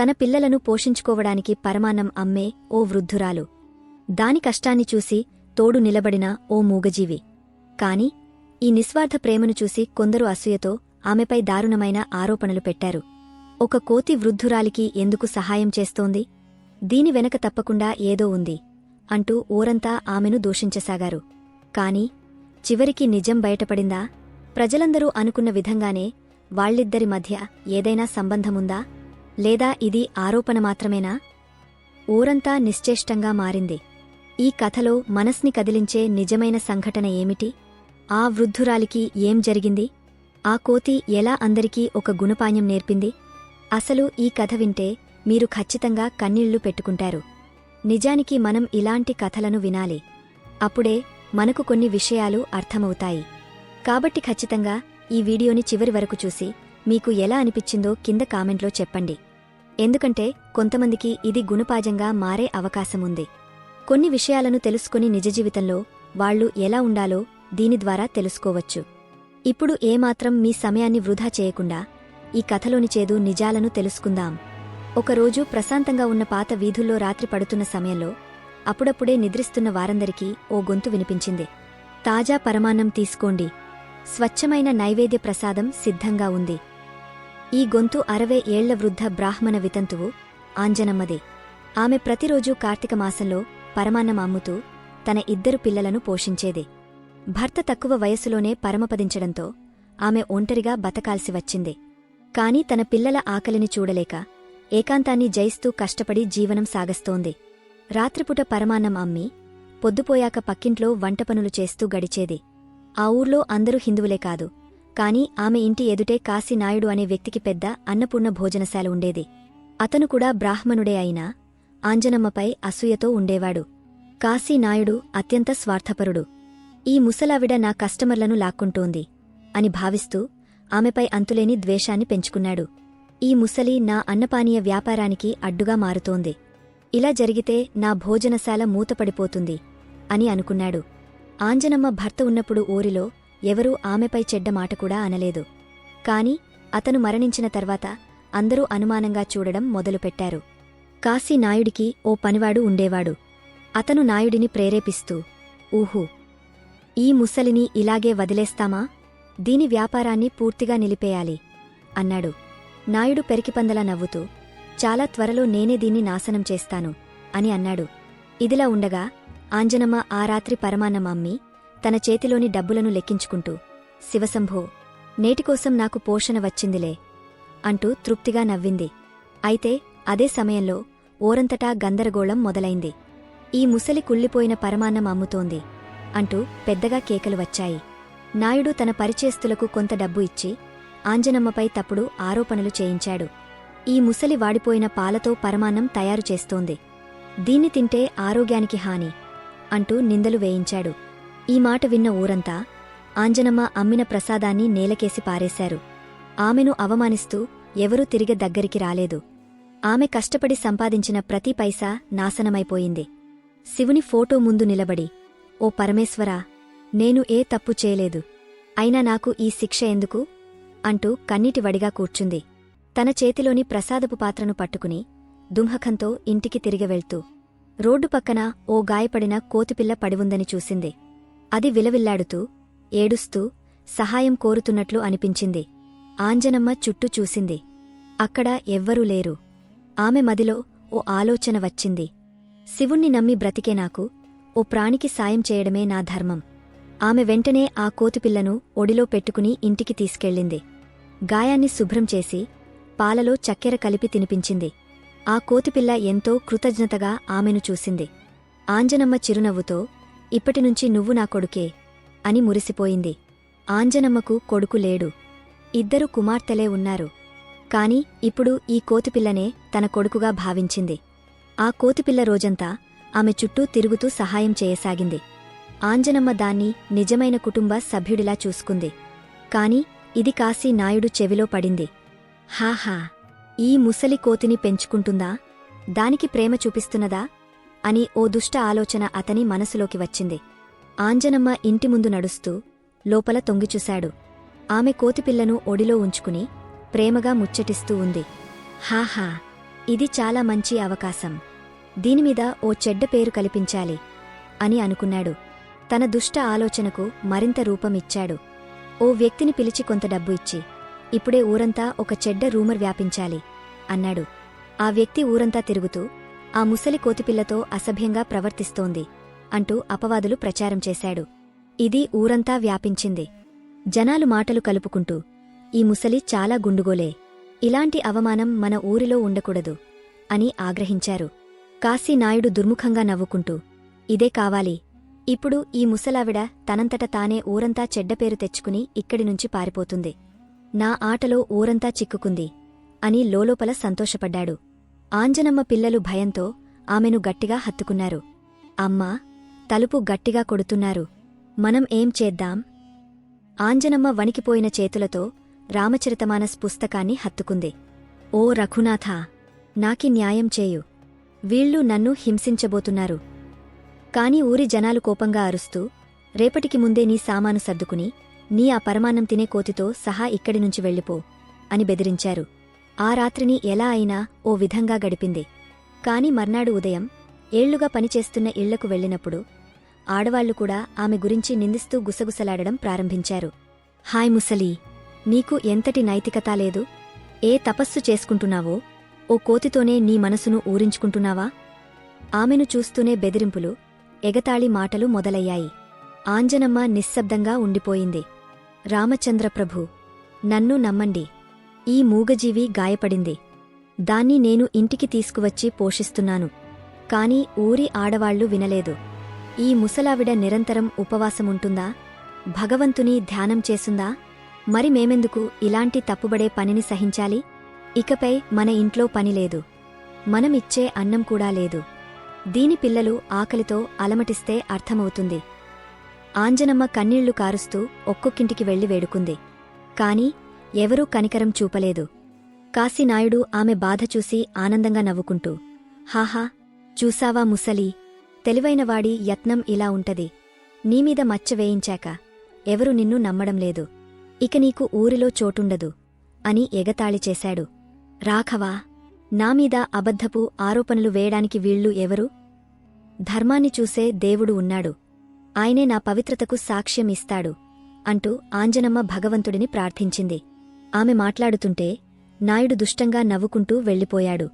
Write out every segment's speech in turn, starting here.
తన పిల్లలను పోషించుకోవడానికి పరమాన్నం అమ్మే ఓ వృద్ధురాలు. దాని కష్టాన్ని చూసి తోడు నిలబడిన ఓ మూగజీవి. కాని ఈ నిస్వార్థ ప్రేమను చూసి కొందరు అసూయతో ఆమెపై దారుణమైన ఆరోపణలు పెట్టారు. ఒక కోతి వృద్ధురాలికి ఎందుకు సహాయం చేస్తోంది? దీని వెనక తప్పకుండా ఏదో ఉంది అంటూ ఊరంతా ఆమెను దూషించసాగారు. కాని చివరికి నిజం బయటపడిందా? ప్రజలందరూ అనుకున్న విధంగానే వాళ్ళిద్దరి మధ్య ఏదైనా సంబంధముందా? లేదా ఇది ఆరోపణ మాత్రమేనా? ఊరంతా నిశ్చేష్టంగా మారింది. ఈ కథలో మనస్ని కదిలించే నిజమైన సంఘటన ఏమిటి? ఆ వృద్ధురాలికి ఏం జరిగింది? ఆ కోతి ఎలా అందరికీ ఒక గుణపాణ్యం నేర్పింది? అసలు ఈ కథ వింటే మీరు ఖచ్చితంగా కన్నీళ్ళు పెట్టుకుంటారు. నిజానికి మనం ఇలాంటి కథలను వినాలి. అప్పుడే మనకు కొన్ని విషయాలు అర్థమవుతాయి. కాబట్టి ఖచ్చితంగా ఈ వీడియోని చివరి వరకు చూసి మీకు ఎలా అనిపించిందో కింద కామెంట్లో చెప్పండి. ఎందుకంటే కొంతమందికి ఇది గుణపాజంగా మారే అవకాశముంది. కొన్ని విషయాలను తెలుసుకుని నిజ జీవితంలో వాళ్ళు ఎలా ఉండాలో దీని ద్వారా తెలుసుకోవచ్చు. ఇప్పుడు ఏమాత్రం మీ సమయాన్ని వృధా చేయకుండా ఈ కథలోని చేదు నిజాలను తెలుసుకుందాం. ఒకరోజు ప్రశాంతంగా ఉన్న పాత వీధుల్లో రాత్రి పడుతున్న సమయంలో అప్పుడప్పుడే నిద్రిస్తున్న వారందరికీ ఓ గొంతు వినిపించింది. తాజా పరమాన్నం తీసుకోండి. స్వచ్ఛమైన నైవేద్య ప్రసాదం సిద్ధంగా ఉంది. ఈ గొంతు అరవై ఏళ్ళ వృద్ధ బ్రాహ్మణ వితంతువు ఆంజనమ్మదే. ఆమె ప్రతిరోజూ కార్తీక మాసంలో పరమాన్నం అమ్ముతూ తన ఇద్దరు పిల్లలను పోషించేదే. భర్త తక్కువ వయసులోనే పరమపదించడంతో ఆమె ఒంటరిగా బతకాల్సి వచ్చింది. కాని తన పిల్లల ఆకలిని చూడలేక ఏకాంతాన్ని జయిస్తూ కష్టపడి జీవనం సాగస్తోంది. రాత్రిపుట పరమాన్నం అమ్మి పొద్దుపోయాక పక్కింట్లో వంటపనులు చేస్తూ గడిచేది. ఆ ఊర్లో అందరూ హిందువులే కాదు కాని ఆమె ఇంటి ఎదుటే కాశీనాయుడు అనే వ్యక్తికి పెద్ద అన్నపూర్ణ భోజనశాల ఉండేది. అతను కూడా బ్రాహ్మణుడే అయినా ఆంజనమ్మపై అసూయతో ఉండేవాడు. కాశీనాయుడు అత్యంత స్వార్థపరుడు. ఈ ముసలావిడ నా కస్టమర్లను లాక్కుంటోంది అని భావిస్తూ ఆమెపై అంతులేని ద్వేషాన్ని పెంచుకున్నాడు. ఈ ముసలి నా అన్నపానీయ వ్యాపారానికి అడ్డుగా మారుతోంది. ఇలా జరిగితే నా భోజనశాల మూతపడిపోతుంది అని అనుకున్నాడు. ఆంజనమ్మ భర్త ఉన్నప్పుడు ఊరిలో ఎవరూ ఆమెపై చెడ్డ మాట కూడా అనలేదు. కాని అతను మరణించిన తర్వాత అందరూ అనుమానంగా చూడడం మొదలుపెట్టారు. కాశీ నాయుడికి ఓ పనివాడు ఉండేవాడు. అతను నాయుడిని ప్రేరేపిస్తూ ఊహూ ఈ ముసలిని ఇలాగే వదిలేస్తామా? దీని వ్యాపారాన్ని పూర్తిగా నిలిపేయాలి అన్నాడు. నాయుడు పెరికిపందలా నవ్వుతూ చాలా త్వరలో నేనే దీన్ని నాశనం చేస్తాను అని అన్నాడు. ఇదిలా ఉండగా ఆంజనమ్మ ఆ రాత్రి పరమాన్నం అమ్మి తన చేతిలోని డబ్బులను లెక్కించుకుంటూ శివశంభో నేటికోసం నాకు పోషణ వచ్చిందిలే అంటూ తృప్తిగా నవ్వింది. అయితే అదే సమయంలో ఓరంతటా గందరగోళం మొదలైంది. ఈ ముసలి కుళ్ళిపోయిన పరమాన్నం అమ్ముతోంది అంటూ పెద్దగా కేకలు వచ్చాయి. నాయుడు తన పరిచేస్తులకు కొంత డబ్బు ఇచ్చి ఆంజనమ్మపై తప్పుడు ఆరోపణలు చేయించాడు. ఈ ముసలి వాడిపోయిన పాలతో పరమాన్నం తయారు చేస్తోంది. దీన్ని తింటే ఆరోగ్యానికి హాని అంటూ నిందలు వేయించాడు. ఈ మాట విన్న ఊరంతా ఆంజనమ్మ అమ్మిన ప్రసాదాన్ని నేలకేసి పారేశారు. ఆమెను అవమానిస్తూ ఎవరూ తిరిగి దగ్గరికి రాలేదు. ఆమె కష్టపడి సంపాదించిన ప్రతి పైసా నాశనమైపోయింది. శివుని ఫోటో ముందు నిలబడి ఓ పరమేశ్వరా నేను ఏ తప్పు చేయలేదు. అయినా నాకు ఈ శిక్ష ఎందుకు అంటూ కన్నీటి వడిగా కూర్చుంది. తన చేతిలోని ప్రసాదపు పాత్రను పట్టుకుని దుంహకంతో ఇంటికి తిరిగి వెళ్తూ రోడ్డు పక్కన ఓ గాయపడిన కోతిపిల్ల పడివుందని చూసింది. అది విలవిల్లాడుతూ ఏడుస్తూ సహాయం కోరుతున్నట్లు అనిపించింది. ఆంజనమ్మ చుట్టూ చూసింది. అక్కడ ఎవ్వరూ లేరు. ఆమె మదిలో ఓ ఆలోచన వచ్చింది. శివుణ్ణి నమ్మి బ్రతికే నాకు ఓ ప్రాణికి సాయం చేయడమే నా ధర్మం. ఆమె వెంటనే ఆ కోతిపిల్లను ఒడిలో పెట్టుకుని ఇంటికి తీసుకెళ్ళింది. గాయాన్ని శుభ్రం చేసి పాలలో చక్కెర కలిపి తినిపించింది. ఆ కోతిపిల్ల ఎంతో కృతజ్ఞతగా ఆమెను చూసింది. ఆంజనమ్మ చిరునవ్వుతో ఇప్పటినుంచి నువ్వు నా కొడుకే అని మురిసిపోయింది. ఆంజనమ్మకు కొడుకు లేడు. ఇద్దరు కుమార్తెలే ఉన్నారు. కాని ఇప్పుడు ఈ కోతిపిల్లనే తన కొడుకుగా భావించింది. ఆ కోతిపిల్ల రోజంతా ఆమె చుట్టూ తిరుగుతూ సహాయం చేయసాగింది. ఆంజనమ్మ దాన్ని నిజమైన కుటుంబ సభ్యుడిలా చూసుకుంది. కాని ఇది కాసి నాయుడు చెవిలో పడింది. హాహా! ఈ ముసలి కోతిని పెంచుకుంటుందా? దానికి ప్రేమ చూపిస్తున్నదా? అని ఓ దుష్ట ఆలోచన అతని మనసులోకి వచ్చింది. ఆంజనమ్మ ఇంటి ముందు నడుస్తూ లోపల తొంగిచూశాడు ఆమె కోతిపిల్లను ఒడిలో ఉంచుకుని ప్రేమగా ముచ్చటిస్తూ ఉంది. హాహా ఇది చాలా మంచి అవకాశం. దీనిమీద ఓ చెడ్డ పేరు కల్పించాలి అని అనుకున్నాడు. తన దుష్ట ఆలోచనకు మరింత రూపం ఇచ్చాడు. ఓ వ్యక్తిని పిలిచి కొంత డబ్బు ఇచ్చి ఇప్పుడే ఊరంతా ఒక చెడ్డ రూమర్ వ్యాపించాలి అన్నాడు. ఆ వ్యక్తి ఊరంతా తిరుగుతూ ఆ ముసలి కోతిపిల్లతో అసభ్యంగా ప్రవర్తిస్తోంది అంటూ అపవాదులు ప్రచారం చేశాడు. ఇది ఊరంతా వ్యాపించింది. జనాలు మాటలు కలుపుకుంటూ ఈ ముసలి చాలా గుండుగోలే. ఇలాంటి అవమానం మన ఊరిలో ఉండకూడదు అని ఆగ్రహించారు. కాశీనాయుడు దుర్ముఖంగా నవ్వుకుంటూ ఇదే కావాలి. ఇప్పుడు ఈ ముసలావిడ తనంతట తానే ఊరంతా చెడ్డపేరు తెచ్చుకుని ఇక్కడి నుంచి పారిపోతుంది. నా ఆటలో ఊరంతా చిక్కుకుంది అని లోలోపల సంతోషపడ్డాడు. ఆంజనమ్మ పిల్లలు భయంతో ఆమెను గట్టిగా హత్తుకున్నారు. అమ్మా తలుపు గట్టిగా కొడుతున్నారు. మనం ఏం చేద్దాం? ఆంజనమ్మ వణికిపోయిన చేతులతో రామచరితమానస్ పుస్తకాన్ని హత్తుకుంది. ఓ రఘునాథ నాకి న్యాయం చేయు. వీళ్ళు నన్ను హింసించబోతున్నారు. కాని ఊరి జనాలు కోపంగా అరుస్తూ రేపటికి ముందే నీ సామాను సర్దుకుని నీ ఆ పరమాన్నం తినే కోతితో సహా ఇక్కడి నుంచి వెళ్ళిపో అని బెదిరించారు. ఆ రాత్రిని ఎలా అయినా ఓ విధంగా గడిపింది. కాని మర్నాడు ఉదయం ఏళ్ళుగా పనిచేస్తున్న ఇళ్ళకు వెళ్ళినప్పుడు ఆడవాళ్ళు కూడా ఆమె గురించి నిందిస్తూ గుసగుసలాడడం ప్రారంభించారు. హాయ్ ముసలీ నీకు ఎంతటి నైతికత లేదు? ఏ తపస్సు చేసుకుంటున్నావో? ఓ కోతితోనే నీ మనసును ఊరించుకుంటున్నావా? ఆమెను చూస్తూనే బెదిరింపులు ఎగతాళి మాటలు మొదలయ్యాయి. ఆంజనమ్మ నిశ్శబ్దంగా ఉండిపోయింది. రామచంద్రప్రభు నన్ను నమ్మండి. ఈ మూగజీవి గాయపడింది. దాన్ని నేను ఇంటికి తీసుకువచ్చి పోషిస్తున్నాను. కాని ఊరి ఆడవాళ్ళు వినలేదు. ఈ ముసలావిడ నిరంతరం ఉపవాసముంటుందా? భగవంతుని ధ్యానం చేసుందా మరి మేమెందుకు ఇలాంటి తప్పుబడే పనిని సహించాలి? ఇకపై మన ఇంట్లో పనిలేదు మనమిచ్చే అన్నం కూడా లేదు. దీని పిల్లలు ఆకలితో అలమటిస్తే అర్థమవుతుంది. ఆంజనమ్మ కన్నీళ్ళు కారుస్తూ ఒక్కొక్కింటికి వెళ్ళి వేడుకుంది. కాని ఎవరూ కనికరం చూపలేదు. కాశీనాయుడు ఆమె బాధ చూసి ఆనందంగా నవ్వుకుంటూ హాహా చూసావా ముసలీ? తెలివైనవాడి యత్నం ఇలా ఉంటది. నీమీద మచ్చ వేయించాక ఎవరు నిన్ను నమ్మడం లేదు. ఇక నీకు ఊరిలో చోటుండదు అని ఎగతాళి చేశాడు. రాఘవా నామీద అబద్ధపు ఆరోపణలు వేయడానికి వీళ్ళు ఎవరు? ధర్మాన్ని చూసే దేవుడు ఉన్నాడు. ఆయనే నా పవిత్రతకు సాక్ష్యం ఇస్తాడు అంటూ ఆంజనమ్మ భగవంతుడిని ప్రార్థించింది. ఆమె మాట్లాడుతుంటే నాయుడు దుష్టంగా నవ్వుకుంటూ వెళ్ళిపోయాడు.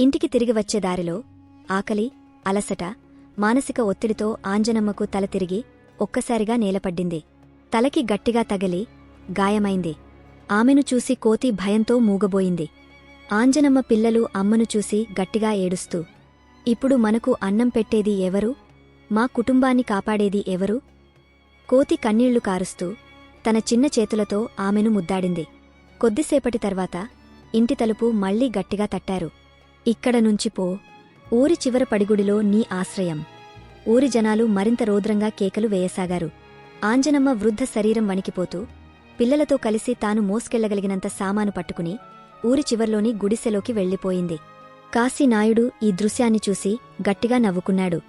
ఇంటికి తిరిగి వచ్చే దారిలో ఆకలి అలసట మానసిక ఒత్తిడితో ఆంజనమ్మకు తల తిరిగి ఒక్కసారిగా నేలపడ్డింది. తలకి గట్టిగా తగిలి గాయమైంది. ఆమెను చూసి కోతి భయంతో మూగబోయింది. ఆంజనమ్మ పిల్లలు అమ్మను చూసి గట్టిగా ఏడుస్తూ ఇప్పుడు మనకు అన్నం పెట్టేది ఎవరు? మా కుటుంబాన్ని కాపాడేది ఎవరు? కోతి కన్నీళ్ళు కారుస్తూ తన చిన్న చేతులతో ఆమెను ముద్దాడింది. కొద్దిసేపటి తర్వాత ఇంటి తలుపు మళ్ళీ గట్టిగా తట్టారు. ఇక్కడ నుంచి పో. ఊరి చివర పడిగుడిలో నీ ఆశ్రయం. ఊరి జనాలు మరింత రౌద్రంగా కేకలు వేయసాగారు. ఆంజనమ్మ వృద్ధ శరీరం వణికిపోతూ పిల్లలతో కలిసి తాను మోసుకెళ్ళగలిగినంత సామాను పట్టుకుని ఊరి చివర్లోని గుడిసెలోకి వెళ్ళిపోయింది కాశీనాయుడు ఈ దృశ్యాన్ని చూసి గట్టిగా నవ్వుకున్నాడు.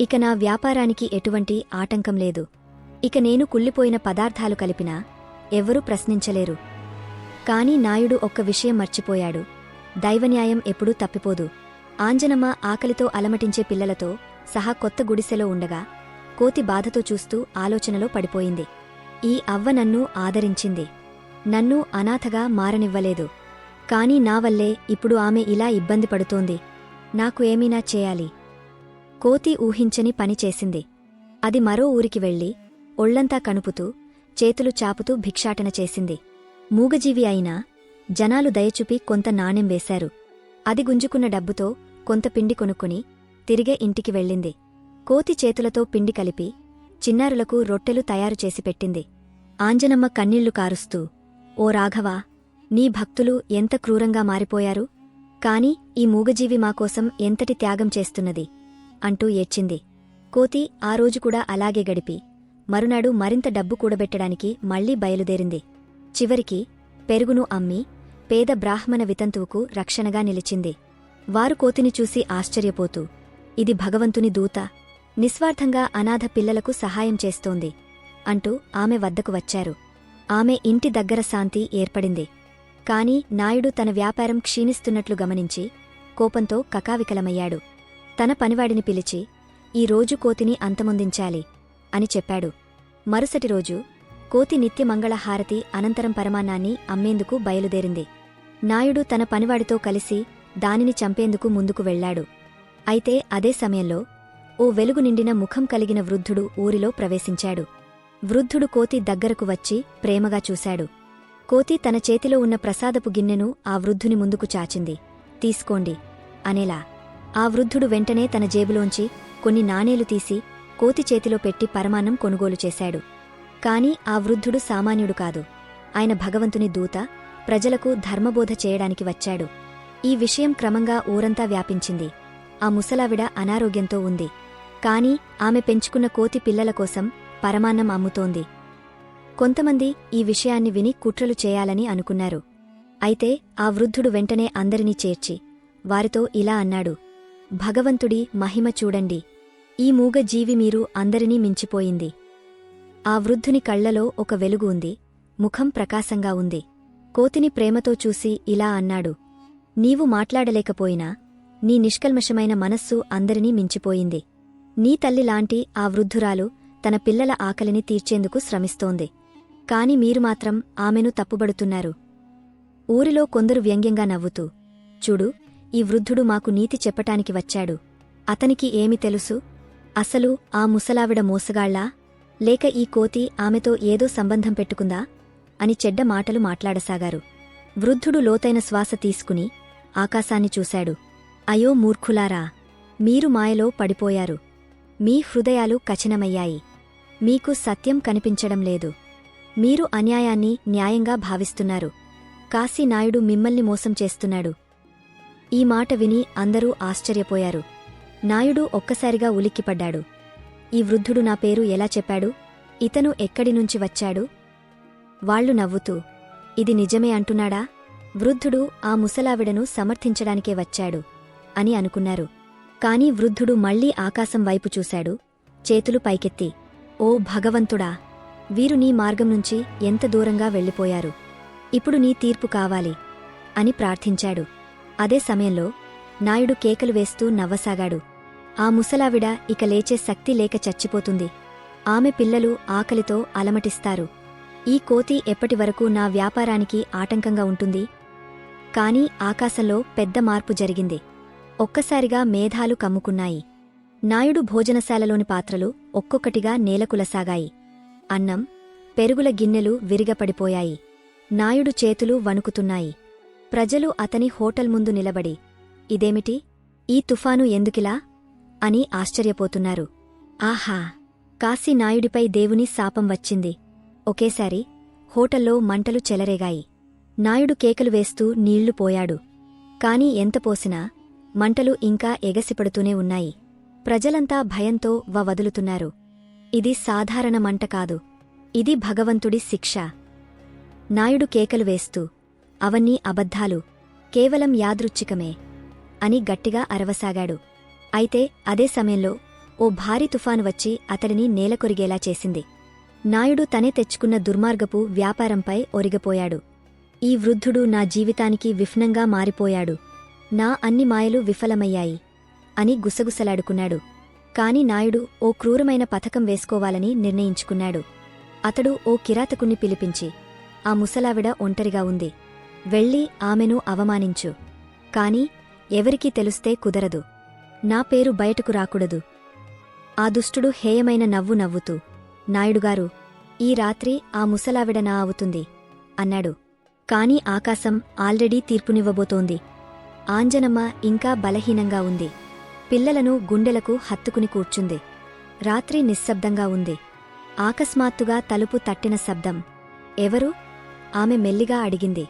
ఇక నా వ్యాపారానికి ఎటువంటి ఆటంకం లేదు. ఇక నేను కుళ్ళిపోయిన పదార్థాలు కలిపినా ఎవ్వరూ ప్రశ్నించలేరు. కాని నాయుడు ఒక్క విషయం మర్చిపోయాడు. దైవన్యాయం ఎప్పుడూ తప్పిపోదు. ఆంజనమ్మ ఆకలితో అలమటించే పిల్లలతో సహా కొత్త గుడిసెలో ఉండగా కోతి బాధతో చూస్తూ ఆలోచనలో పడిపోయింది. ఈ అవ్వ నన్ను ఆదరించింది. నన్ను అనాథగా మారనివ్వలేదు. కాని నా వల్లే ఇప్పుడు ఆమె ఇలా ఇబ్బంది పడుతోంది. నాకు ఏమీనా చేయాలి? కోతి ఊహించని పని చేసింది. అది మరో ఊరికి వెళ్ళి ఒళ్ళంతా కణుపుతూ చేతులు చాపుతూ భిక్షాటన చేసింది. మూగజీవి అయినా జనాలు దయచూపి కొంత నాణెం వేశారు. అది గుంజుకున్న డబ్బుతో కొంత పిండి కొనుక్కుని తిరిగే ఇంటికి వెళ్ళింది. కోతి చేతులతో పిండి కలిపి చిన్నారులకు రొట్టెలు తయారు చేసి పెట్టింది. ఆంజనమ్మ కన్నీళ్ళు కారుస్తూ ఓ రాఘవా నీ భక్తులు ఎంత క్రూరంగా మారిపోయారు. కాని ఈ మూగజీవి మాకోసం ఎంతటి త్యాగం చేస్తున్నది అంటూ ఏడ్చింది. కోతి ఆ రోజు కూడా అలాగే గడిపి మరునాడు మరింత డబ్బు కూడబెట్టడానికి మళ్ళీ బయలుదేరింది. చివరికి పెరుగును అమ్మి పేద బ్రాహ్మణ వితంతువుకు రక్షణగా నిలిచింది. వారు కోతిని చూసి ఆశ్చర్యపోతూ ఇది భగవంతుని దూత నిస్వార్థంగా అనాథ పిల్లలకు సహాయం చేస్తోంది అంటూ ఆమె వద్దకు వచ్చారు. ఆమె ఇంటి దగ్గర శాంతి ఏర్పడింది. కాని నాయుడు తన వ్యాపారం క్షీణిస్తున్నట్లు గమనించి కోపంతో కకావికలమయ్యాడు. తన పనివాడిని పిలిచి ఈ రోజు కోతిని అంతమొందించాలి అని చెప్పాడు. మరుసటి రోజు కోతి నిత్యమంగళ హారతి అనంతరం పరమాన్నాన్ని అమ్మేందుకు బయలుదేరింది. నాయుడు తన పనివాడితో కలిసి దానిని చంపేందుకు ముందుకు వెళ్ళాడు అయితే అదే సమయంలో ఓ వెలుగు నిండిన ముఖం కలిగిన వృద్ధుడు ఊరిలో ప్రవేశించాడు. వృద్ధుడు కోతి దగ్గరకు వచ్చి ప్రేమగా చూశాడు. కోతి తన చేతిలో ఉన్న ప్రసాదపు గిన్నెను ఆ వృద్ధుని ముందుకు చాచింది. తీసుకోండి అనేలా ఆ వృద్ధుడు వెంటనే తన జేబులోంచి కొన్ని నాణేలు తీసి కోతి చేతిలో పెట్టి పరమాన్నం కొనుగోలు చేశాడు. కాని ఆ వృద్ధుడు సామాన్యుడు కాదు. ఆయన భగవంతుని దూత ప్రజలకు ధర్మబోధ చేయడానికి వచ్చాడు. ఈ విషయం క్రమంగా ఊరంతా వ్యాపించింది. ఆ ముసలావిడ అనారోగ్యంతో ఉంది. కాని ఆమె పెంచుకున్న కోతి పిల్లల కోసం పరమాన్నం అమ్ముతోంది. కొంతమంది ఈ విషయాన్ని విని కుట్రలు చేయాలని అనుకున్నారు. అయితే ఆ వృద్ధుడు వెంటనే అందరినీ చేర్చి వారితో ఇలా అన్నాడు. భగవంతుడి మహిమ చూడండి. ఈ మూగ జీవి మీరు అందరినీ మించిపోయింది. ఆ వృద్ధుని కళ్ళలో ఒక వెలుగు ఉంది. ముఖం ప్రకాశంగా ఉంది. కోతిని ప్రేమతో చూసి ఇలా అన్నాడు. నీవు మాట్లాడలేకపోయినా నీ నిష్కల్మషమైన మనస్సు అందరినీ మించిపోయింది. నీ తల్లిలాంటి ఆ వృద్ధురాలు తన పిల్లల ఆకలిని తీర్చేందుకు శ్రమిస్తోంది. కాని మీరు మాత్రం ఆమెను తప్పుబడుతున్నారు. ఊరిలో కొందరు వ్యంగ్యంగా నవ్వుతూ చూడు ఈ వృద్ధుడు మాకు నీతి చెప్పటానికి వచ్చాడు. అతనికి ఏమి తెలుసు? అసలు ఆ ముసలావిడ మోసగాళ్ళా? లేక ఈ కోతి ఆమెతో ఏదో సంబంధం పెట్టుకుందా? అని చెడ్డ మాటలు మాట్లాడసాగారు. వృద్ధుడు లోతైన శ్వాస తీసుకుని ఆకాశాన్ని చూశాడు. అయో మూర్ఖులారా! మీరు మాయలో పడిపోయారు. మీ హృదయాలు కఠినమయ్యాయి. మీకు సత్యం కనిపించడం లేదు. మీరు అన్యాయాన్ని న్యాయంగా భావిస్తున్నారు. కాశీనాయుడు మిమ్మల్ని మోసం చేస్తున్నాడు. ఈ మాట విని అందరూ ఆశ్చర్యపోయారు. నాయుడు ఒక్కసారిగా ఉలిక్కిపడ్డాడు. ఈ వృద్ధుడు నా పేరు ఎలా చెప్పాడు? ఇతను ఎక్కడి నుంచి వచ్చాడు? వాళ్ళు నవ్వుతూ ఇది నిజమే అంటున్నాడా? వృద్ధుడు ఆ ముసలావిడను సమర్థించడానికే వచ్చాడు అని అనుకున్నారు. కాని వృద్ధుడు మళ్ళీ ఆకాశం వైపు చూశాడు. చేతులు పైకెత్తి ఓ భగవంతుడా! వీరు నీ మార్గం నుంచి ఎంత దూరంగా వెళ్ళిపోయారు? ఇప్పుడు నీ తీర్పు కావాలి అని ప్రార్థించాడు. అదే సమయంలో నాయుడు కేకలు వేస్తూ నవ్వసాగాడు. ఆ ముసలావిడ ఇక లేచే శక్తి లేక చచ్చిపోతుంది. ఆమె పిల్లలు ఆకలితో అలమటిస్తారు. ఈ కోతి ఎప్పటివరకు నా వ్యాపారానికి ఆటంకంగా ఉంటుంది? కాని ఆకాశంలో పెద్ద మార్పు జరిగింది. ఒక్కసారిగా మేధాలు కమ్ముకున్నాయి. నాయుడు భోజనశాలలోని పాత్రలు ఒక్కొక్కటిగా నేలకులసాగాయి అన్నం పెరుగుల గిన్నెలు విరిగపడిపోయాయి. నాయుడు చేతులు వణుకుతున్నాయి. ప్రజలు అతని హోటల్ ముందు నిలబడి ఇదేమిటి? ఈ తుఫాను ఎందుకిలా? అని ఆశ్చర్యపోతున్నారు. ఆహా కాశీ నాయుడిపై దేవుని శాపం వచ్చింది. ఒకేసారి హోటల్లో మంటలు చెలరేగాయి. నాయుడు కేకలు వేస్తూ నీళ్ళు పోయాడు. కాని ఎంత పోసినా మంటలు ఇంకా ఎగసిపడుతూనే ఉన్నాయి. ప్రజలంతా భయంతో వ వదులుతున్నారు ఇది సాధారణ మంట కాదు. ఇది భగవంతుడి శిక్ష. నాయుడు కేకలు వేస్తూ అవన్నీ అబద్ధాలు కేవలం యాదృచ్ఛికమే అని గట్టిగా అరవసాగాడు. అయితే అదే సమయంలో ఓ భారీ తుఫాను వచ్చి అతడిని నేలకొరిగేలా చేసింది. నాయుడు తనే తెచ్చుకున్న దుర్మార్గపు వ్యాపారంపై ఒరిగపోయాడు. ఈ వృద్ధుడు నా జీవితానికి విఫ్నంగా మారిపోయాడు. నా అన్ని మాయలు విఫలమయ్యాయి అని గుసగుసలాడుకున్నాడు. కాని నాయుడు ఓ క్రూరమైన పథకం వేసుకోవాలని నిర్ణయించుకున్నాడు. అతడు ఓ కిరాతకుణ్ణి పిలిపించి ఆ ముసలావిడ ఒంటరిగా ఉంది. వెళ్ళి ఆమెను అవమానించు. కాని ఎవరికీ తెలుస్తే కుదరదు. నా పేరు బయటకు రాకూడదు. ఆ దుష్టుడు హేయమైన నవ్వు నవ్వుతూ నాయుడుగారు ఈ రాత్రి ఆ ముసలావిడ నా అవుతుంది అన్నాడు. కాని ఆకాశం ఆల్రెడీ తీర్పునివ్వబోతోంది. ఆంజనమ్మ ఇంకా బలహీనంగా ఉంది. పిల్లలను గుండెలకు హత్తుకుని కూర్చుంది. రాత్రి నిశ్శబ్దంగా ఉంది. ఆకస్మాత్తుగా తలుపు తట్టిన శబ్దం ఎవరు? ఆమె మెల్లిగా అడిగింది.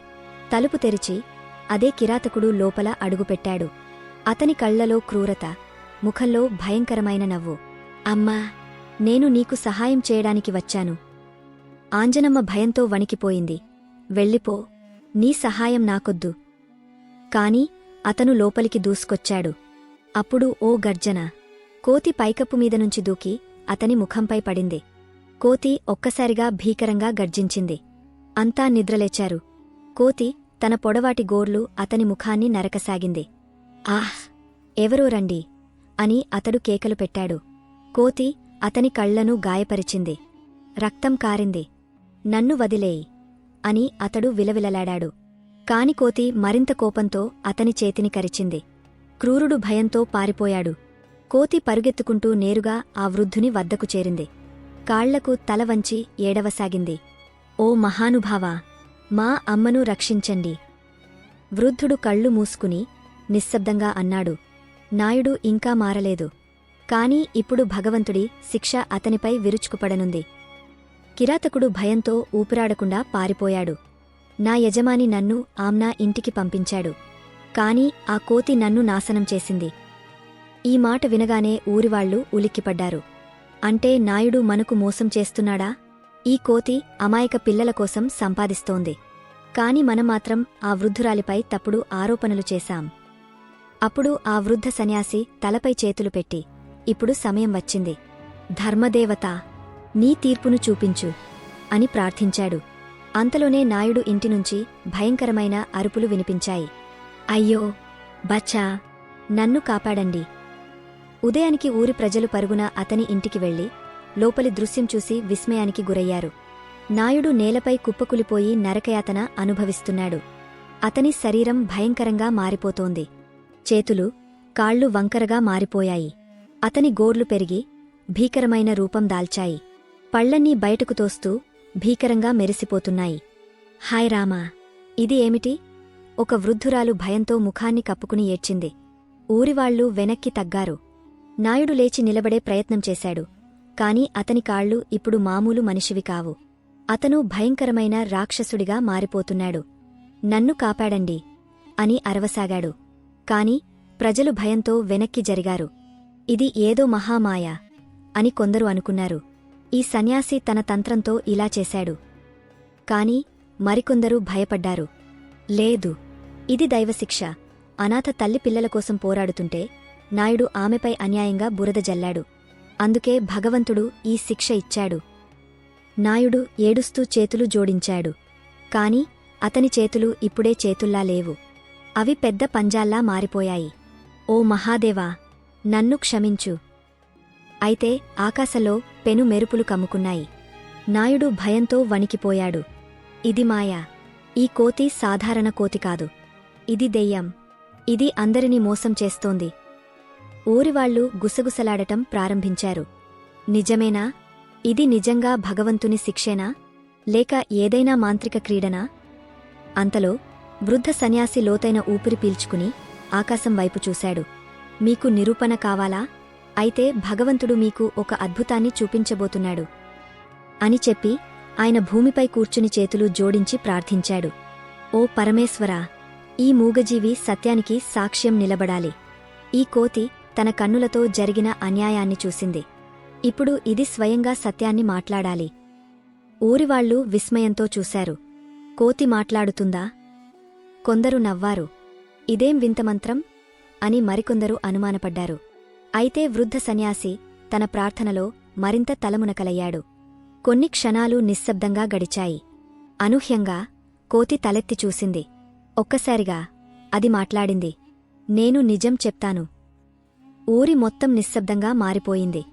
తలుపు తెరిచి అదే కిరాతకుడు లోపల అడుగుపెట్టాడు. అతని కళ్ళలో క్రూరత ముఖంలో భయంకరమైన నవ్వు. అమ్మా నేను నీకు సహాయం చేయడానికి వచ్చాను. ఆంజనమ్మ భయంతో వణికిపోయింది. వెళ్ళిపో నీ సహాయం నాకొద్దు. కాని అతను లోపలికి దూసుకొచ్చాడు. అప్పుడు ఓ గర్జన. కోతి పైకప్పు మీద నుంచి దూకి అతని ముఖంపై పడింది. కోతి ఒక్కసారిగా భీకరంగా గర్జించింది. అంతా నిద్రలేచారు. కోతి తన పొడవాటి గోర్లు అతని ముఖాన్ని నరకసాగింది. ఆహ్ ఎవరో రండి అని అతడు కేకలు పెట్టాడు. కోతి అతని కళ్ళను గాయపరిచింది. రక్తం కారింది. నన్ను వదిలేయి అని అతడు విలవిలలాడాడు. కాని కోతి మరింత కోపంతో అతని చేతిని కరిచింది. క్రూరుడు భయంతో పారిపోయాడు. కోతి పరుగెత్తుకుంటూ నేరుగా ఆ వృద్ధుని వద్దకు చేరింది. కాళ్ళకు తల వంచి ఏడవసాగింది. ఓ మహానుభావా మా అమ్మను రక్షించండి. వృద్ధుడు కళ్ళు మూసుకుని నిశ్శబ్దంగా అన్నాడు. నాయుడు ఇంకా మారలేదు. కాని ఇప్పుడు భగవంతుడి శిక్ష అతనిపై విరుచుకుపడనుంది. కిరాతకుడు భయంతో ఊపిరాడకుండా పారిపోయాడు. నా యజమాని నన్ను ఆమ్నా ఇంటికి పంపించాడు. కాని ఆ కోతి నన్ను నాశనం చేసింది. ఈ మాట వినగానే ఊరివాళ్ళు ఉలిక్కిపడ్డారు. అంటే నాయుడు మనకు మోసం చేస్తున్నాడా? ఈ కోతి అమాయక పిల్లల కోసం సంపాదిస్తోంది. కాని మనం మాత్రం ఆ వృద్ధురాలిపై తప్పుడు ఆరోపణలు చేశాం. అప్పుడు ఆ వృద్ధ సన్యాసి తలపై చేతులు పెట్టి ఇప్పుడు సమయం వచ్చింది. ధర్మదేవత నీ తీర్పును చూపించు అని ప్రార్థించాడు. అంతలోనే నాయుడు ఇంటినుంచి భయంకరమైన అరుపులు వినిపించాయి. అయ్యో బచ్చా నన్ను కాపాడండి. ఉదయానికి ఊరి ప్రజలు పరుగున అతని ఇంటికి వెళ్ళి లోపలి దృశ్యం చూసి విస్మయానికి గురయ్యారు. నాయుడు నేలపై కుప్పకులిపోయి నరకయాతన అనుభవిస్తున్నాడు. అతని శరీరం భయంకరంగా మారిపోతోంది. చేతులు కాళ్ళు వంకరగా మారిపోయాయి. అతని గోర్లు పెరిగి భీకరమైన రూపం దాల్చాయి. పళ్ళన్నీ బయటకు తోస్తూ భీకరంగా మెరిసిపోతున్నాయి. హాయ్ రామా. ఇది ఏమిటి? ఒక వృద్ధురాలు భయంతో ముఖాన్ని కప్పుకుని ఏడ్చింది. ఊరివాళ్ళు వెనక్కి తగ్గారు. నాయుడు లేచి నిలబడే ప్రయత్నం చేశాడు. కాని అతని కాళ్ళు ఇప్పుడు మామూలు మనిషివి కావు. అతను భయంకరమైన రాక్షసుడిగా మారిపోతున్నాడు. నన్ను కాపాడండి అని అరవసాగాడు. కాని ప్రజలు భయంతో వెనక్కి జరిగారు. ఇది ఏదో మహామాయ అని కొందరు అనుకున్నారు. ఈ సన్యాసి తన తంత్రంతో ఇలా చేశాడు. కాని మరికొందరు భయపడ్డారు. లేదు ఇది దైవశిక్ష. అనాథ తల్లి పిల్లల కోసం పోరాడుతుంటే నాయుడు ఆమెపై అన్యాయంగా బురద జల్లాడు. అందుకే భగవంతుడు ఈ శిక్ష ఇచ్చాడు. నాయుడు ఏడుస్తూ చేతులు జోడించాడు. కాని అతని చేతులు ఇప్పుడే చేతుల్లా లేవు. అవి పెద్ద పంజాల్లా మారిపోయాయి. ఓ మహాదేవా నన్ను క్షమించు. అయితే ఆకాశంలో పెను మెరుపులు కమ్ముకున్నాయి. నాయుడు భయంతో వణికిపోయాడు. ఇది మాయా. ఈ కోతి సాధారణ కోతి కాదు. ఇది దెయ్యం. ఇది అందరినీ మోసం చేస్తోంది. ఊరివాళ్ళు గుసగుసలాడటం ప్రారంభించారు. నిజమేనా? ఇది నిజంగా భగవంతుని శిక్షేనా? లేక ఏదైనా మాంత్రిక క్రీడనా? అంతలో వృద్ధ సన్యాసి లోతైన ఊపిరి పీల్చుకుని ఆకాశం వైపు చూశాడు. మీకు నిరూపణ కావాలా? అయితే భగవంతుడు మీకు ఒక అద్భుతాన్ని చూపించబోతున్నాడు. అని చెప్పి ఆయన భూమిపై కూర్చుని చేతులు జోడించి ప్రార్థించాడు. ఓ పరమేశ్వరా ఈ మూగజీవి సత్యానికి సాక్ష్యం నిలబడాలి. ఈ కోతి తన కన్నులతో జరిగిన అన్యాయాన్ని చూసింది. ఇప్పుడు ఇది స్వయంగా సత్యాన్ని మాట్లాడాలి. ఊరివాళ్ళు విస్మయంతో చూశారు. కోతి మాట్లాడుతుందా? కొందరు నవ్వారు. ఇదేం వింతమంత్రం? అని మరికొందరు అనుమానపడ్డారు. అయితే వృద్ధ సన్యాసి తన ప్రార్థనలో మరింత తలమునకలయ్యాడు. కొన్ని క్షణాలు నిశ్శబ్దంగా గడిచాయి. అనూహ్యంగా కోతి తలెత్తి చూసింది. ఒక్కసారిగా అది మాట్లాడింది. నేను నిజం చెప్తాను. ఊరి మొత్తం నిశ్శబ్దంగా మారిపోయింది.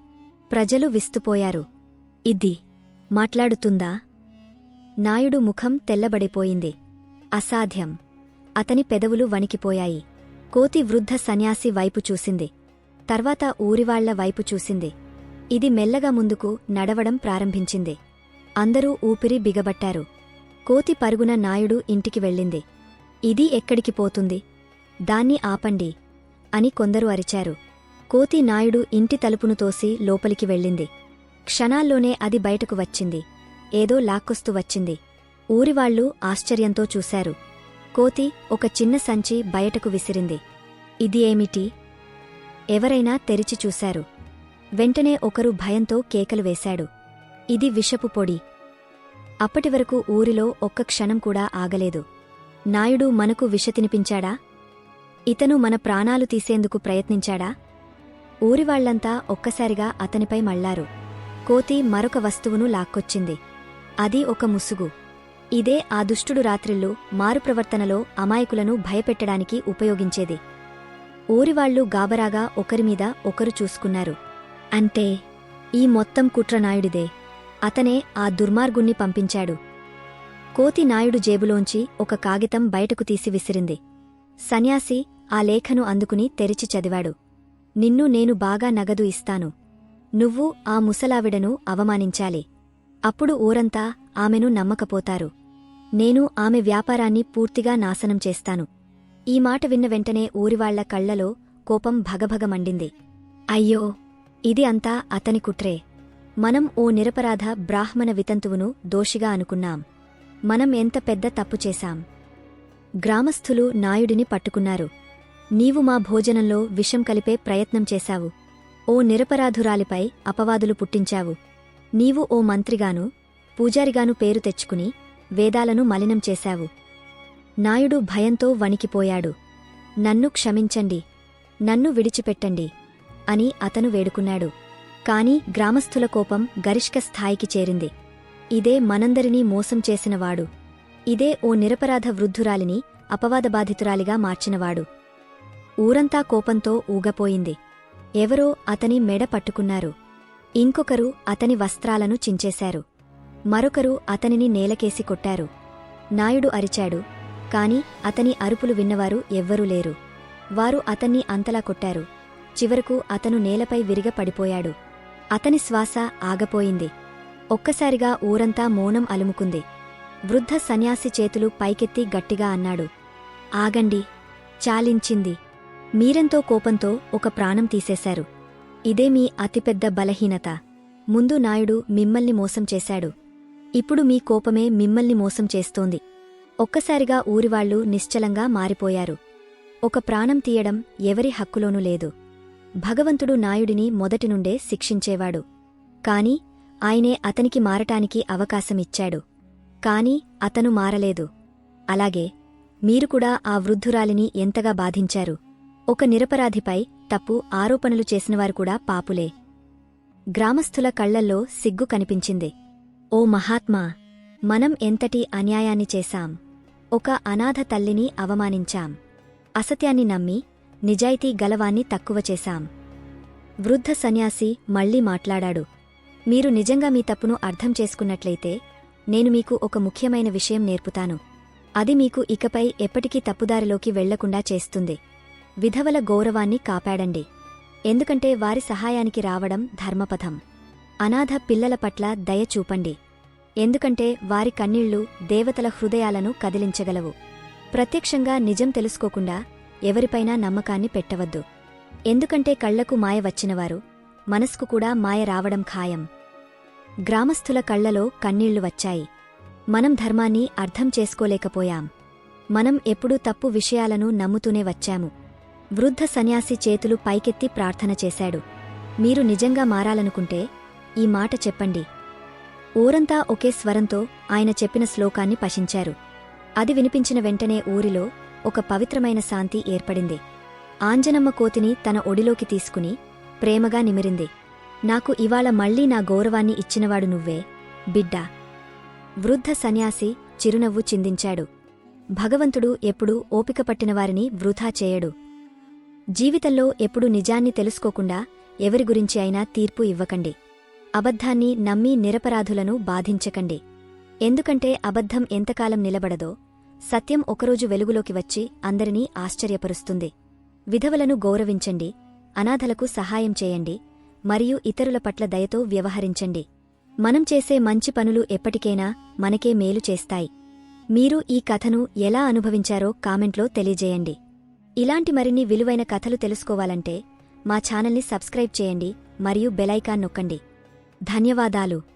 ప్రజలు విస్తుపోయారు. ఇది మాట్లాడుతుందా? నాయుడు ముఖం తెల్లబడిపోయింది. అసాధ్యం. అతని పెదవులు వణికిపోయాయి. కోతి వృద్ధ సన్యాసి వైపు చూసింది. తర్వాత ఊరివాళ్ళ వైపు చూసింది. ఇది మెల్లగా ముందుకు నడవడం ప్రారంభించింది. అందరూ ఊపిరి బిగబట్టారు. కోతి పరుగున నాయుడు ఇంటికి వెళ్ళింది. ఇది ఎక్కడికి పోతుంది? దాన్ని ఆపండి అని కొందరు అరిచారు. కోతి నాయుడు ఇంటి తలుపును తోసి లోపలికి వెళ్ళింది. క్షణాల్లోనే అది బయటకు వచ్చింది. ఏదో లాక్కొస్తూ వచ్చింది. ఊరివాళ్ళు ఆశ్చర్యంతో చూశారు. కోతి ఒక చిన్న సంచి బయటకు విసిరింది. ఇది ఏమిటి? ఎవరైనా తెరిచి చూశారు. వెంటనే ఒకరు భయంతో కేకలు వేశాడు. ఇది విషపు పొడి. అప్పటివరకు ఊరిలో ఒక్క క్షణం కూడా ఆగలేదు. నాయుడు మనకు విష తినిపించాడా? ఇతను మన ప్రాణాలు తీసేందుకు ప్రయత్నించాడా? ఊరివాళ్ళంతా ఒక్కసారిగా అతనిపై మళ్ళారు కోతి మరొక వస్తువును లాక్కొచ్చింది. అది ఒక ముసుగు. ఇదే ఆ దుష్టుడు రాత్రిళ్ళు మారుప్రవర్తనలో అమాయకులను భయపెట్టడానికి ఉపయోగించేది. ఊరివాళ్ళు గాబరాగా ఒకరిమీద ఒకరు చూసుకున్నారు. అంటే ఈ మొత్తం కుట్రనాయుడిదే అతనే ఆ దుర్మార్గుణ్ణి పంపించాడు. కోతి నాయుడు జేబులోంచి ఒక కాగితం బయటకు తీసి విసిరింది. సన్యాసి ఆ లేఖను అందుకుని తెరిచి చదివాడు. నిన్ను నేను బాగా నగదు ఇస్తాను. నువ్వు ఆ ముసలావిడను అవమానించాలి. అప్పుడు ఊరంతా ఆమెను నమ్మకపోతారు. నేను ఆమె వ్యాపారాన్ని పూర్తిగా నాశనం చేస్తాను. ఈ మాట విన్న వెంటనే ఊరివాళ్ళ కళ్ళలో కోపం భగభగమండింది అయ్యో! ఇది అంతా అతని కుట్రే. మనం ఓ నిరపరాధ బ్రాహ్మణ వితంతువును దోషిగా అనుకున్నాం. మనం ఎంత పెద్ద తప్పు చేశాం. గ్రామస్థులు నాయుడిని పట్టుకున్నారు. నీవు మా భోజనంలో విషం కలిపే ప్రయత్నం చేశావు. ఓ నిరపరాధురాలిపై అపవాదులు పుట్టించావు. నీవు ఓ మంత్రిగాను పూజారిగాను పేరు తెచ్చుకుని వేదాలను మలినం చేశావు. నాయుడు భయంతో వణికిపోయాడు. నన్ను క్షమించండి నన్ను విడిచిపెట్టండి అని అతను వేడుకున్నాడు. కాని గ్రామస్థుల కోపం గరిష్క స్థాయికి చేరింది. ఇదే మనందరినీ మోసం చేసినవాడు. ఇదే ఓ నిరపరాధ వృద్ధురాలిని అపవాదబాధితురాలిగా మార్చినవాడు. ఊరంతా కోపంతో ఊగపోయింది. ఎవరో అతని మెడ పట్టుకున్నారు. ఇంకొకరు అతని వస్త్రాలను చించేశారు. మరొకరు అతనిని నేలకేసి కొట్టారు. నాయుడు అరిచాడు. కాని అతని అరుపులు విన్నవారు ఎవ్వరూ లేరు. వారు అతన్ని అంతలా కొట్టారు. చివరకు అతను నేలపై విరిగ పడిపోయాడు అతని శ్వాస ఆగపోయింది. ఒక్కసారిగా ఊరంతా మౌనం అలుముకుంది. వృద్ధ సన్యాసి చేతులు పైకెత్తి గట్టిగా అన్నాడు. ఆగండి. చాలించింది. మీరెంతో కోపంతో ఒక ప్రాణం తీసేశారు. ఇదే మీ అతిపెద్ద బలహీనత. ముందు నాయుడు మిమ్మల్ని మోసం చేశాడు. ఇప్పుడు మీ కోపమే మిమ్మల్ని మోసం చేస్తోంది. ఒక్కసారిగా ఊరివాళ్ళు నిశ్చలంగా మారిపోయారు. ఒక ప్రాణం తీయడం ఎవరి హక్కులోనూ లేదు. భగవంతుడు నాయుడిని మొదటినుండే శిక్షించేవాడు. కాని ఆయనే అతనికి మారటానికి అవకాశమిచ్చాడు. కాని అతను మారలేదు. అలాగే మీరు కూడా ఆ వృద్ధురాలిని ఎంతగా బాధించారు? ఒక నిరపరాధిపై తప్పు ఆరోపణలు చేసినవారు కూడా పాపులే. గ్రామస్థుల కళ్ళల్లో సిగ్గు కనిపించింది. ఓ మహాత్మా మనం ఎంతటి అన్యాయాన్ని చేశాం. ఒక అనాథ తల్లిని అవమానించాం. అసత్యాన్ని నమ్మి నిజాయితీ గలవాన్ని తక్కువ చేశాం. వృద్ధ సన్యాసి మళ్ళీ మాట్లాడాడు. మీరు నిజంగా మీ తప్పును అర్థం చేసుకున్నట్లయితే నేను మీకు ఒక ముఖ్యమైన విషయం నేర్పుతాను. అది మీకు ఇకపై ఎప్పటికీ తప్పుదారిలోకి వెళ్ళకుండా చేస్తుంది. విధవల గౌరవాన్ని కాపాడండి. ఎందుకంటే వారి సహాయానికి రావడం ధర్మపథం. అనాథ పిల్లల పట్ల దయ చూపండి. ఎందుకంటే వారి కన్నీళ్ళు దేవతల హృదయాలను కదిలించగలవు. ప్రత్యక్షంగా నిజం తెలుసుకోకుండా ఎవరిపైనా నమ్మకాన్ని పెట్టవద్దు. ఎందుకంటే కళ్ళకు మాయ వచ్చినవారు మనస్కు కూడా మాయ రావడం ఖాయం. గ్రామస్థుల కళ్ళలో కన్నీళ్ళు వచ్చాయి. మనం ధర్మాన్ని అర్థం చేసుకోలేకపోయాం. మనం ఎప్పుడూ తప్పు విషయాలను నమ్ముతూనే వచ్చాము. వృద్ధ సన్యాసి చేతులు పైకెత్తి ప్రార్థన చేశాడు. మీరు నిజంగా మారాలనుకుంటే ఈ మాట చెప్పండి. ఊరంతా ఒకే స్వరంతో ఆయన చెప్పిన శ్లోకాన్ని పశించారు అది వినిపించిన వెంటనే ఊరిలో ఒక పవిత్రమైన శాంతి ఏర్పడింది. ఆంజనమ్మ కోతిని తన ఒడిలోకి తీసుకుని ప్రేమగా నిమిరింది. నాకు ఇవాళ మళ్ళీ నా గౌరవాన్ని ఇచ్చినవాడు నువ్వే బిడ్డా. వృద్ధ సన్యాసి చిరునవ్వు చిందించాడు. భగవంతుడు ఎప్పుడూ ఓపిక పట్టినవారిని వృధా చేయడు. జీవితంలో ఎప్పుడు నిజాన్ని తెలుసుకోకుండా ఎవరి గురించి అయినా తీర్పు ఇవ్వకండి. అబద్ధాన్ని నమ్మి నిరపరాధులను బాధించకండి. ఎందుకంటే అబద్ధం ఎంతకాలం నిలబడదో సత్యం ఒకరోజు వెలుగులోకి వచ్చి అందరినీ ఆశ్చర్యపరుస్తుంది. విధవలను గౌరవించండి అనాథలకు సహాయం చేయండి మరియు ఇతరుల పట్ల దయతో వ్యవహరించండి. మనం చేసే మంచి పనులు ఎప్పటికైనా మనకే మేలు చేస్తాయి. మీరు ఈ కథను ఎలా అనుభవించారో కామెంట్లో తెలియజేయండి. ఇలాంటి మరిన్ని విలువైన కథలు తెలుసుకోవాలంటే మా ఛానల్ని సబ్స్క్రైబ్ చేయండి మరియు బెలైకాన్ నొక్కండి. ధన్యవాదాలు.